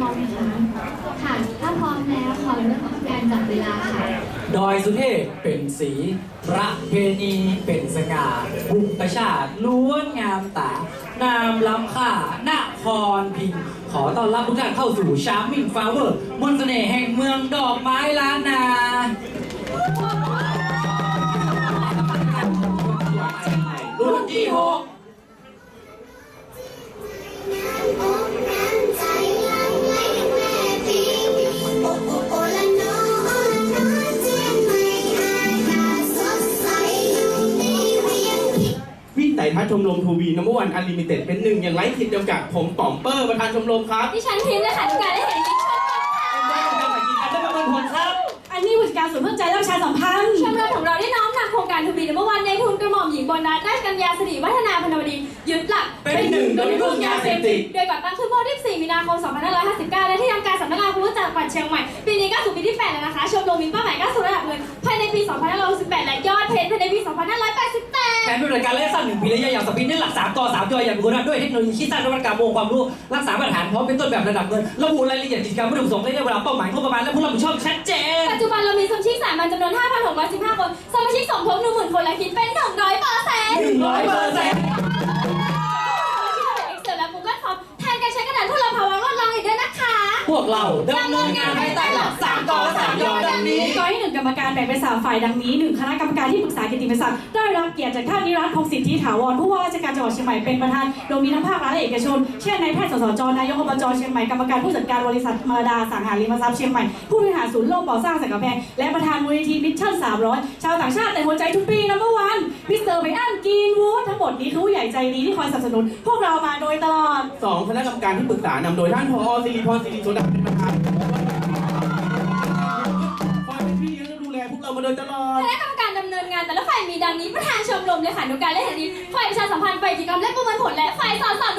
พร้อมไหมคะค่ะถ้าพร้อมแล้วขอเริ่มการจับเวลาค่ะดอยสุเทพเป็นสีประเพณีเป็นสง่าบุประชาติล้วนงามตานามล้ำค่านครพิงขอต้อนรับทุกท่านเข้าสู่ชาร์มิงฟลาเวอร์มนต์เสน่ห์แห่งเมืองดอกไม้ล้าน วิ่งไต่ทัศน์ชมรมทูบีนัมเบอร์วันอันลิมิเต็ดเป็นหนึ่งอย่างไร้ขีดจำกัดผมป๋อมเปอร์ประธานชมรมครับดิฉันพิมพ์เลยค่ะทุกการได้เห็นดิฉันได้ประเมินผลครับอันนี้ผู้จัดการศูนย์เพื่อใจและประชาสัมพันธ์ชมรมของเราได้น้อมนำโครงการทูบีเมื่อวันในทุนกระหม่อมหญิงบนรัตนราชกัญญาสิริวัฒนาพนวดียึดหลักเป็นหนึ่งโดยไม่พึ่งยาเสพติดโดยก่อตั้งขึ้นเมื่อวันที่4มีนาคม 2559 และที่ทำการสำนักงานผู้ว่าจังหวัดเชียงใหม่ ปีนี้ก็สู่ปีที่ 8 แล้วนะคะ ชมรมมีเป้าหมายก้าวสู่ระดับเงินภายในปี 2568 และยอดเพจภายในปี 2588แผนปฏิบัติการระยะสั้นหนึ่งปีระยะยาวสปินได้หลักสามกอสามจอยอย่างบุคคลด้วยเทคโนโลยีคิดสร้างนวัตกรรมองค์ความรู้รักษามาตรฐานพร้อมเป็นต้นแบบระดับเงินระบุรายละเอียดกิจกรรมวัตถุประสงค์ระยะเวลาเป้าหมายงบประมาณและผู้รับผิดชอบชัดเจน ปัจจุบันเรามีสมาชิกสามัญจำนวน 5,615 คนสมาชิกสมทบ10,000คนและคิดเป็น 100เปอร์เซ็นต์100%เปอร์เซ็นต์ที่เป็น Excel และ Google Form แทนการใช้กระดาษทุลภาวะลดลงอีกด้วยนะคะ พวกเราดำเนินงานภายใต้หลักสามกอสามยอด กรรมการแบ่งเป็นสามฝ่ายดังนี้หนึ่งคณะกรรมการที่ปรึกษากิติมศักดิ์ได้รับเกียรติจากท่านนิรัตน์พงศิทธิถาวรผู้ว่าราชการจังหวัดเชียงใหม่เป็นประธานโดยมีทั้งภาครัฐและเอกชน เช่นนายแพทย์สสจนายกอบจเชียงใหม่กรรมการผู้จัดการบริษัทมาราดาสังหาริมทรัพย์เชียงใหม่ผู้บริหารศูนย์โลกบ่อสร้างสังกะแพงและประธานมูลนิธิมิชชั่น300 ชาวต่างชาติแต่หัวใจทุกปีนัมเบอวันมิสเตอร์ไบอันกีนวูดทั้งหมดนี้คือผู้ใหญ่ใจดีที่คอยสนับสนุน พวกเรามาโดยตลอดสองคณะกรรมการที่ปรึกษานำโดยท่านพอสิริพรสิริโสดาเป็นประธาน และดูแลพวกเรามาโดยตลอด คณะกรรมการดำเนินงานแต่ละฝ่ายมีดังนี้ประธานชมรมเลขานุการและเหตุดีฝ่ายประชาสัมพันธ์ฝ่ายกิจกรรมและประเมินผลและฝ่ายสอนสอน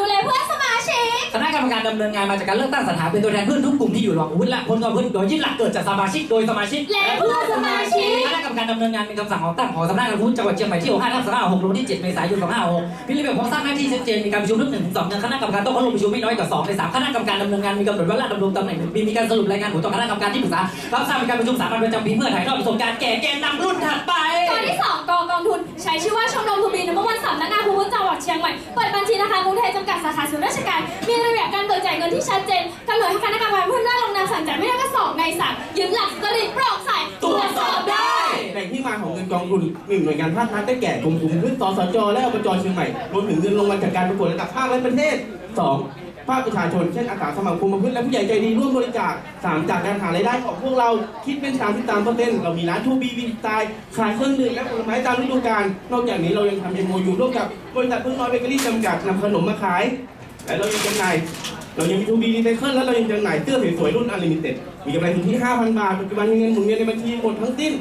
ดำเนินงานมาจากการเลือกตั้งสรรหาเป็นตัวแทนเพื่อนทุกกลุ่มที่อยู่ระหว่างอาวุธและพลกองอาวุธโดยยึดหลักเกิดจากสมาชิกโดยสมาชิกและเพื่อนสมาชิกคณะกรรมการดำเนินงานเป็นคำสั่งของตั้งของสำนักงานพุทธจังหวัดเชียงใหม่ที่65ทับ256ลงที่ 7 เมษายน256มีระเบียบโครงสร้างหน้าที่ชัดเจนมีการประชุมทุกหนึ่งถึงสองเดือนคณะกรรมการต้องเข้าร่วมประชุมไม่น้อยกว่า2ใน3คณะกรรมการดำเนินงานมีกำหนดเวลาดำรงตำแหน่งหนึ่งปีมีการสรุปรายงานผลต่อคณะกรรมการที่ปรึกษารับทราบเป็นการประชุมสามัญประจำปีเพื่อถ่ายทอดประสบการณ์แก่แกนนำรุ่นถัดไปกองที่2กองกองทุนใช้ชื่อว่าชมรมทูบีนเมื่อวันสำนักงานภูมิจังหวัดเชียงใหม่เปิดบัญชีธนาคารกรุงไทยจำกัดสาขาศูนย์ราชการมีระเบียบการเบิกจ่ายเงินที่ชัดเจนกำหนดให้คณะกรรมการผู้ได้ลงนามสั่งจ่ายไม่ได้ก็สองในสามยึดหลักสุจริตโปร่งใสตรวจสอบได้ แหล่งที่มาของเงินกองทุนหนึ่งหน่วยงานภาครัฐได้แก่กรมคุมพืชสสจและอบจเชียงใหม่รวมถึงเงินรางวัลจากการประกวดระดับภาคและประเทศสองภาคประชาชนเช่นอาสาสมัครคุมพืชและผู้ใหญ่ใจดีร่วมบริจาคสามจากการหารายได้ของพวกเราคิดเป็น33เปอร์เซ็นต์เรามีร้านทูบีวินตล์ขายเครื่องดื่มและผลไม้ตามฤดูกาลนอกจากนี้เรายังทำเอ็มโอยู่ร่วมกับบริษัทพึ่งน้อยเบเกอรี่จำกัดนำขนมมาขายและเรายังจำหน่าย เรายังมีทูบีรีไซเคิลและเรายังจำหน่ายเสื้อสวยๆรุ่นอลิมิเต็ดมีกำไรถึงที่ 5,000 บาทปัจจุบันมีเงินหมุนเวียนในบัญชีหมดทั้งสิ้น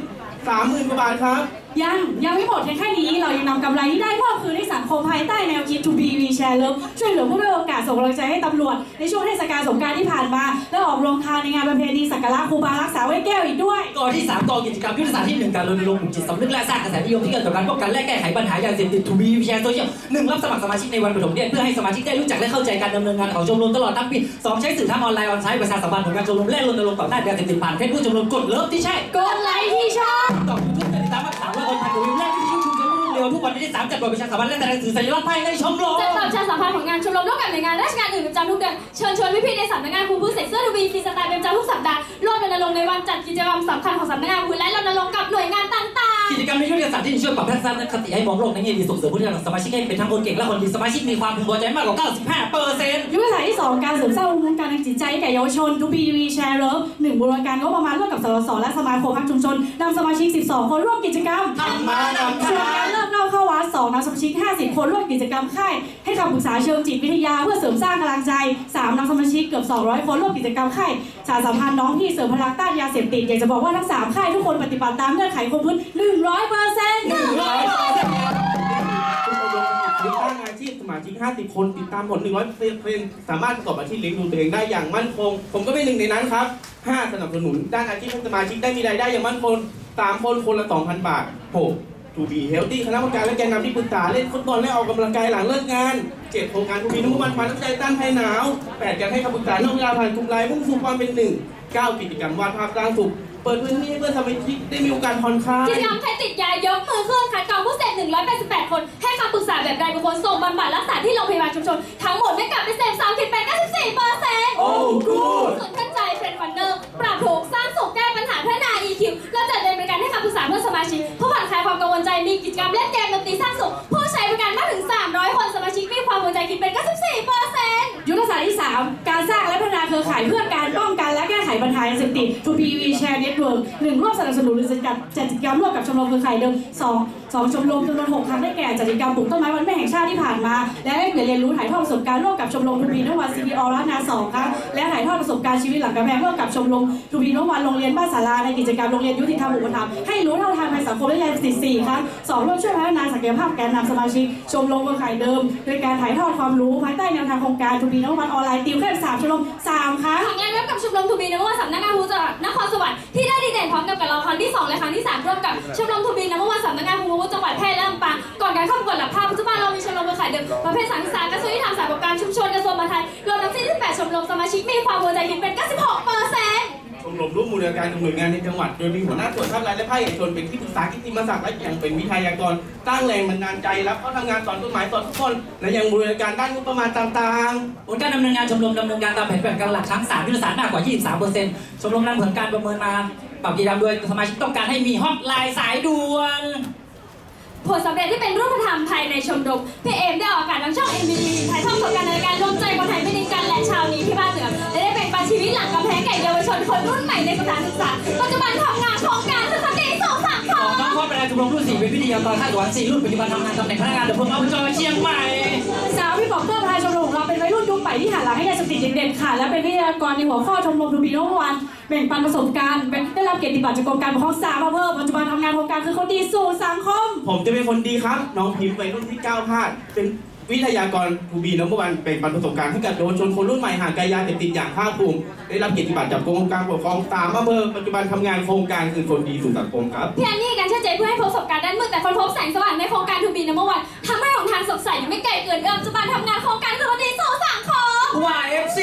30,000กว่าบาทครับ ยังยังไม่หมดเพียงแค่นี้ เรายังนำกำไรที่ได้มอบคืนให้สังคมภายใต้แนวคิด to be we share love ช่วยเหลือผู้ด้อยโอกาสส่งกำลังใจให้ตำรวจ ในช่วงเทศกาลสงกรานต์ที่ผ่านมา และออกโรงทานในงานประเพณีสักการะครูบารักษาไว้แก้วอีกด้วย กอที่ 3กอกิจกรรมยุทธศาสตร์ที่ 1 การรณรงค์ปลุกจิตสำนึกและสร้างกระแสนิยมที่เกิดจากการป้องกันและแก้ไขปัญหายาเสพติดทูบีแชร์โซเชียลหนึ่งรับสมัครสมาชิกในวันปฐมเดือนเพื่อให้สมาชิกได้รู้จักและเข้าใจการดำเนินงานของชมรมตลอดทั้งปีสองใช้สื่อทั้งออนไลน์ออนไลน์ประชาสัมพันธ์ผลงานชมรมและรณรงค์ต่อต้านยาเสพติดผ่านเฟซบุ๊กชมรมกดเลิฟที่ใช่กดไลค์ที่ชอบ นพันกว่าวิวแรกที่ยูทูบจะรุ่งเรืองทุกวันที่สามจัดโดยประชาสัมพันธ์และแสดงสื่อสัญลักษณ์ภายในชมรมจัดประชาสัมพันธ์ของงานชมรมร่วมกับหน่วยงานราชการอื่นประจำทุกเดือนเชิญชวนพี่ๆในสำนักงานภูมิผู้เส่เสื้อทูวีฟรีสไตล์เป็นประจำทุกสัปดาห์ร่วมรณรงค์ในวันจัดกิจกรรมสำคัญของสำนักงานภูมิและรณรงค์กับหน่วยงานต กิจกรรมในยุทธศาสตร์ที่ช่วยปรับทัศนคติให้มองโลกในแง่ดีส่งเสริมผู้ที่สมาชิกให้เป็นทั้งคนเก่งและคนดีสมาชิกมีความพึงพอใจมากกว่า 95เปอร์เซ็นต์ยุทธศาสตร์ที่ 2 การเสริมสร้างภูมิคุ้มกันทางจิตใจให้แก่เยาวชน to be we share love หนึ่งบูรณาการงบประมาณร่วมกับสสและสมาคมพักชุมชนนำสมาชิก 12 คนร่วมกิจกรรมธรรมานำส่วน วัดสมาชิก 50 คนร่วมกิจกรรมค่ายให้คำปรึกษาเชิงจิตวิทยาเพื่อเสริมสร้างกำลังใจ 3นำสมาชิกเกือบ 200 คนร่วมกิจกรรมค่ายสารสัมพันธ์น้องพี่เสริมพลังต้านยาเสพติดอยากจะบอกว่าทั้ง3ค่ายทุกคนปฏิบัติตามเงื่อนไขคงพื้น100เปอร์เซ็นต์ทุกอบรมติดตั้งอาชีพสมาชิก 50 คนติดตามผล100เปนสามารถประกอบอาชีพเลี้ยงดูตัวเองได้อย่างมั่นคง ผมก็เป็นหนึ่งในนั้นครับ 5 สนับสนุนด้านอาชีพให้สมาชิกได้มีรายได้อย่างมั่นคง3คนคนละ 2,000 บาท6 ทูบีเฮลตี้คณะกรรมการและแกนนำที่ปรึกษาเล่นฟุตบอลและออกกำลังกายหลังเลิกงานเจ็ดโครงการทูบีน้ำมันมันน้ำใจต้านภัยหนาวแปดการให้คำปรึกษานอกเวลาผ่านกลุ่มไลน์มุ่งสู่ความเป็นหนึ่งเก้ากิจกรรมวาดภาพสร้างสุขเปิดพื้นที่ให้เพื่อนสมาชิกได้มีโอกาสผ่อนคลายกิจกรรมใครติดยายกมือขึ้นคัดกรองผู้เสพ188 คน ให้คำปรึกษาแบบรายบุคคลส่งบำบัดรักษาที่โรงพยาบาลชุมชนทั้งหมดไม่กลับไปเสพสาวคิดเป็น94เปอร์เซ็นต์โอ้ good ส่วนขั้นใจเป็นฟันเนอร์ปรับถูกสร้างสุขแก้ปัญหาพัฒนา EQ ชิกเพื่อผ่อนคลายความกังวลใจมีกิจกรรมเล่นเกมดนตรีสร้างสุข ผู้ใช้บริการมากถึง 300 คนสมาชิกมีความหัวใจคิดเป็น94%ยุทธศาสตร์ที่ 3 การสร้างและพัฒนาเครือข่ายเพื่อการป้อง ปัญหายาเสพติด 2PV Share Network หนึ่งร่วมสนับสนุนหรือจัดจัดกิจกรรมร่วมกับชมรมเครือข่ายเดิมสองสองชมรมจำนวนหกครั้งได้แก่จัดกิจกรรมปลูกต้นไม้วันแม่แห่งชาติที่ผ่านมา และได้เปลี่ยนเรียนรู้ถ่ายทอดประสบการณ์ร่วมกับชมรมทูบีนวันซีพีออรัตนาสองครั้งและถ่ายทอดประสบการณ์ชีวิตหลังกำแพงร่วมกับชมรมทูบีนวันโรงเรียนบ้านสาราในกิจกรรมโรงเรียนยุติธรรมอุปถัมภ์ให้รู้เท่าทันภัยสังคมและยาเสพติดสี่ครั้งสองร่วมช่วยพัฒนาศักยภาพแกนนำสมาชิกชมรมเครือข่ายเดิม โดยการถ่ายทอดความรู้ภายใต้แนวทางโครงการทูบีนวันออนไลน์ติวเข้มสามชมรมสามครั้งงานร่วมกับชมรมทูบีนวันสำนักงานภูจังหวัดนครสวรรค์ที่ได้ดีเด่นพร้อมกับกับเราครั้งที่2และครั้งที่3ร่วมกับชมรมทูบินนะเมื่อวันสำนักงานภูจังหวัดแพร่และลำปางก่อนการเข้าประกวดหลักภาพปัจจุบันเรามีชมรมเครือข่ายเดิมประเภทสังสารกระทรวงยุติธรรมสายประกอบการชุมชนกระทรวงมหาดไทยรวมทั้งสิ้น18ชมรมสมาชิกมีความหัวใจเป็นเป็น96 รมร่วมมือการกับหน่วยงานในจังหวัด โดยมีหัวหน้าส่วนภาครัฐและภาคเอกชนเป็นที่ปรึกษากิติมศักดิ์และยังเป็นวิทยากรสร้างแรงบันดาลใจรับเข้าทำงานสอนกฎหมายสอนทุกคน และยังบริการด้านงบประมาณต่างๆผลการดำเนินงานชมรมดำเนินการตามแผนปฏิบัติการหลักทั้ง3ยุทธศาสตร์มากกว่า 23%ชมรมนำผลการประเมินมาปรับกิจกรรมโดยสมาชิกต้องการให้มีฮอตไลน์สายด่วนผลสำเร็จที่เป็นรูปธรรมภายในชมรมพี่เอมได้ออกอากาศทางช่อง MVT ถ่ายทอดสดการในการรวมใจคนไทยไม่ดิ้งกันและชาวนี้ที่บ้านเหนือและได้เป็น ชีวิตหลังกำแพงแก่เยาวชนคนรุ่นใหม่ในสถานศึกษา ปัจจุบันทำงานโครงการศึกษาดีส่งสังคขอมน้องข้อประธานชมรมรุ่นสี่เป็นวิทยากรข้าสวรรค์สี่รุ่นปัจจุบันทำงานตำแหน่งพนักงานเดับเพลิงอบจเชียงใหม่ สาวพี่บอกเตอร์ประธานชมรมของเราเป็นวัยรุ่นยุคใหม่ที่หันหลังให้ยาเสพติดเด่นๆค่ะและเป็นวิทยากรในหัวข้อชมรมทูบีโนวันแบ่งปันประสบการณ์เป็นได้รับเกียรติบัตรจากกรมการปกครองสามอำเภอปัจจุบันทำงานโครงการคือคนดีสู่สังคม ผมจะเป็นคนดีครับ น้องพิมพ์วัยรุ่นที่ก้าวพลาดเป็น วิทยากรทูบีน้ำวันเป็นปันประสบการณ์ให้กับเยาวชนคนรุ่นใหม่ห่างไกลยาเสพติดอย่างภาคภูมิได้รับเกียรติบัตรจากกรมการปกครองสามอำเภอปัจจุบันทำงานโครงการคือคนดีสู่สังคมครับพี่อันนี่การเชื่อใจเพื่อให้พบประสบการณ์ด้านมืดแต่คนพบแสงสว่างในโครงการทูบีนัมเบอร์วันทำให้หนทางสดใสยังไม่ไกลเกินเอื้อมปัจจุบันทำงานโครงการคือคนดีสู่สังคม YFC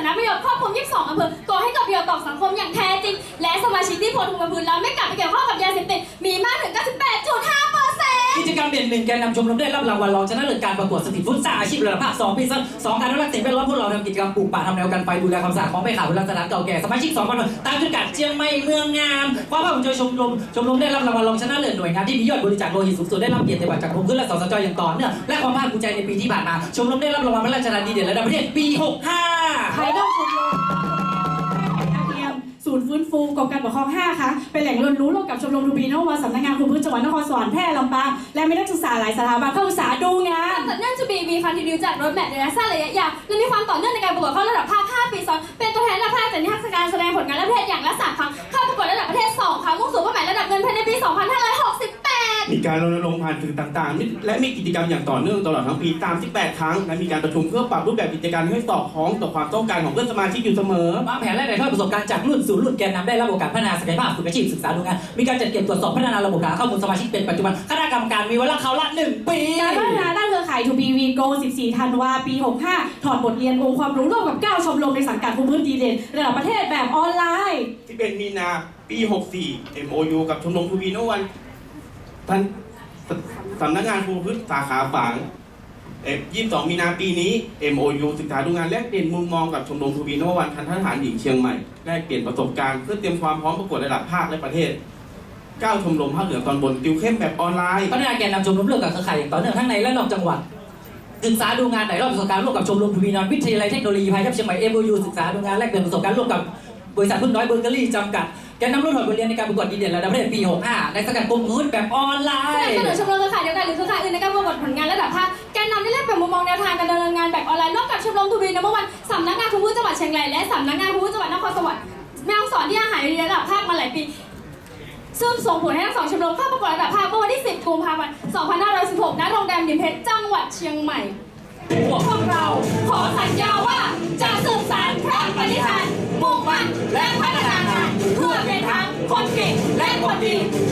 าธารณประโยชน์ครอบคลุม 22อำเภอก่อให้เกิดประโยชน์ต่อสังคมอย่างแท้จริง และสมาชิกที่พลทุนมาพื้นแล้วไม่กลับไปเกี่ยวข้องกับยาเสพติดมีมากถึง 98.5 กิจกรรมเด่นหนึ่งแกนนำชมรมได้รับรางวัลรองชนะเลิศการประกวดสตรีทฟู้ดสร้างอาชีพระดับภาคสองปีสองการอนุรักษ์สิ่งแวดล้อมพวกเราทำกิจกรรมปลูกป่าทำแนวกันไฟดูแลความสะอาดของไม่ขาดดูแลสถานเก่าแก่สมาชิกสองพันคนตามจุดกัดเชียงใหม่เมืองงามความภาคภูมิใจชมรมชมรมได้รับรางวัลรองชนะเลิศหน่วยงานที่มียอดบริจาคโลหิตสูงสุดได้รับเกียรติบัตรจากกรมขึ้นและสสจอย่างต่อเนื่องและความภาคภูมิใจในปีที่ผ่านมาชมรมได้รับรางวัลพระราชทานดีเด่นระดับประเทศปี 65ภายนอกชมรมอาเทียม ศูนย์ฟื้นฟูกรมการปกครอง 5 ค่ะเป็นแหล่งเรียนรู้ร่วมกับชมรมรูบีโนวาสำนักงานคุมพื้นจังหวัดนครสวรรค์แพร่ลำปางและมีนักศึกษาหลายสถาบันเข้าศึกษาดูงานแต่เนื่องจะบีมีคอนติเนียจากรถแมทในระยะสั้นระยะยาวและมีความต่อเนื่องในการประกวดเข้าระดับภาค5ปีซ้อนเป็นตัวแทนระดับภาคจากนิทรรศการแสดงผลงานระดับประเทศอย่างละ3ครั้งเข้าประกวดระดับประเทศ 2 ครั้งมุ่งสู่เป้าหมายระดับเงินภายในปี 2,560 การรณรงค์ผ่านสื่อต่างๆ และมีกิจกรรมอย่างต่อเนื่องตลอดทั้งปีตาม18ครั้ง และมีการประชุมเพื่อปรับรูปแบบกิจการให้สอดคล้องต่อความต้องการของเพื่อนสมาชิกอยู่เสมอวางแผนและถ่ายทอดประสบการณ์จากรุ่นสู่รุ่นแกนนำได้รับโอกาสพัฒนาศักยภาพฝึกอาชีพศึกษาดูงานมีการจัดเก็บตรวจสอบพัฒนาระบบฐานข้อมูลสมาชิกเป็นปัจจุบันคณะกรรมการมีเวลาเขาละหนึ่งปีการพัฒนาด้านเครือข่าย 2BV Go 14ธันวาปี 65 ถอดบทเรียนองค์ความรู้ร่วมกับ9ชมรมในสังกัดภูมิพื้นดีเด่นระดับประเทศแบบออนไลน์11มีนาปี 64 MOU กับชมรมทูบีโนวัน ท่านสสำนักงานภูมิพื้นสาขาฝางเอ่สิบสอ22มีนาปีนี้ MOU ศึกษาดูงานแลกเปลี่ยนมุมมองกับชมรมทูบีโนวันทันทหารหญิงเชียงใหม่แลกเปลี่ยนประสบการณ์เพื่อเตรียมความพร้อมประกวดระดับภาคและประเทศ9ชมรมภาคเหนือตอนบนติวเข้มแบบออนไลน์พัฒนาแกนนำชมรมเรื่องกับเครือข่ายอย่างต่อเนื่องทั้งในและนอกจังหวัด ศึกษาดูงานไหนรอบประสบการณ์ร่วมกับชมรมทวีนอนวิทยาลัยเทคโนโลยีพายัพเชียงใหม่ MOU ศึกษาดูงานแลกเปลี่ยนประสบการณ์ร่วมกับบริษัทพึ่งน้อยเบเกอรี่จำกัด แกนนำรุ่นถอดบทเรียนในการประกวดดีเด่นระดับประเทศปี 65 ในสกัดกลุ่มพื้นแบบออนไลสนับน์ สนุนชมรมเครือข่ายเดียวกันหรือเครือข่ายอื่นในการประกวดผลงานระดับภาคแกนนำได้แลกเปลี่ยนมุมมองแนวทางการดำเนินงานแบบออนไลน์ร่วมกับชมรมทูบีนัมเบอร์วันสำนักงานภูมิจังหวัดเชียงรายและสำนักงานภูมิจังหวัดนครสวรรค์แม่ฮ่องสอนที่อาหารในระดับภาคมาหลายปี ซึ่งส่งผลให้ทั้งสองชมรมเข้าประกวดระดับภาคเมื่อวันที่ 10 กุมภาพันธ์ 2516 ณ โรงแรมดิมเพชร จังหวัดเชียงใหม่ พวกเราขอสัญญาว่าจะสืบสานพระปฏิฐานมุ่งมั่นและพัฒ 过激，来过激。